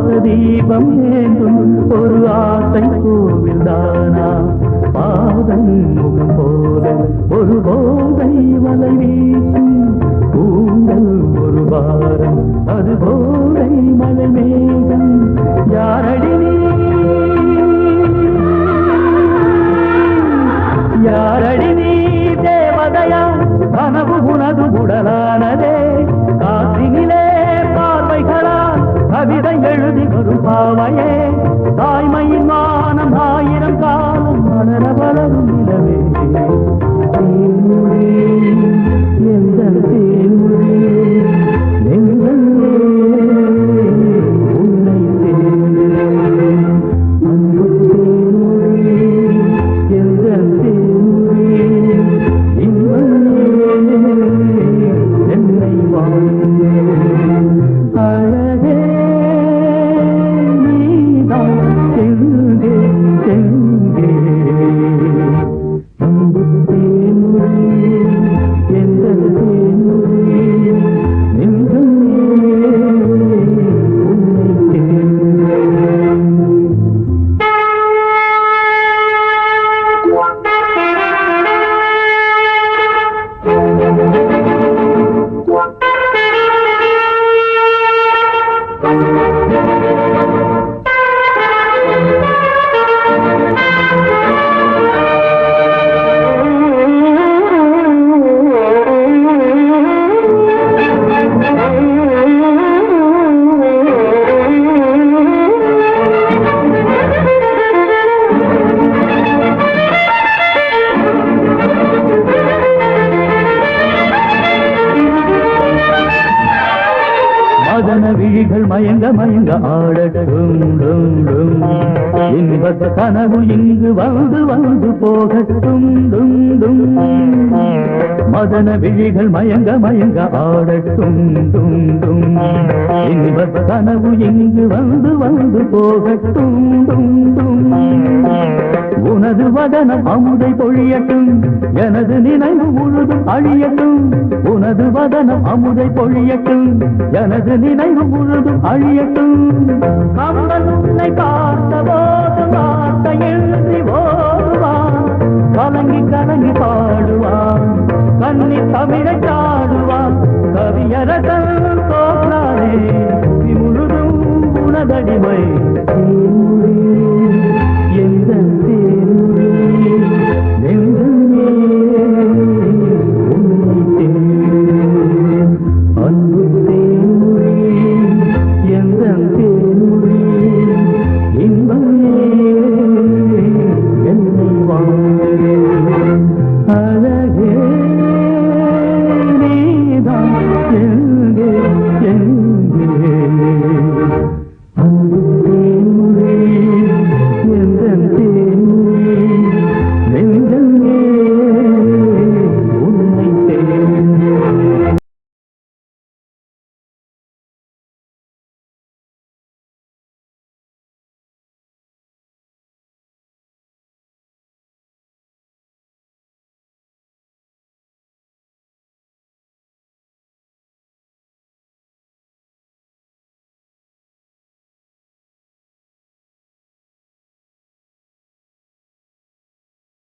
தீபம் ஏந்தும் ஒரு ஆசை கோவில் தானா பாதம் முகம் போல ஒரு போதை வலை வீசும். கூந்தல் ஒரு பாரம் அது போதை மலை மேகம். யாரடி யாரடி நீ? தேவதையா கனவு உனது உடலானதே. எழுதி வரும் பாவையே விழிகள் மயங்க ஆடட்டும் டும், டும். இன்பத் கனவு இங்கு வந்து வந்து போகட்டும் டும், டும். மதன விழிகள் மயங்க மயங்க ஆடட்டும் டும், டும். இன்பத் கனவு இங்கு வந்து வந்து போகட்டும் டும், டும். உனது வதனம் அமுதை பொழியட்டும் எனது நினைவு முழுதும் அழியட்டும் உனது வதனம் அமுதை பொழியட்டும் எனது நினைவு முழுதும் அழியட்டும் கம்பன் உன்னை பார்த்த போது வார்த்தை எழுதி ஓடுவான் கலங்கி கலங்கி பாடுவான். கண்ணி தமிழை சாடுவான். கவியரசன் தோற்றாரே முழுதும் உனதடிமை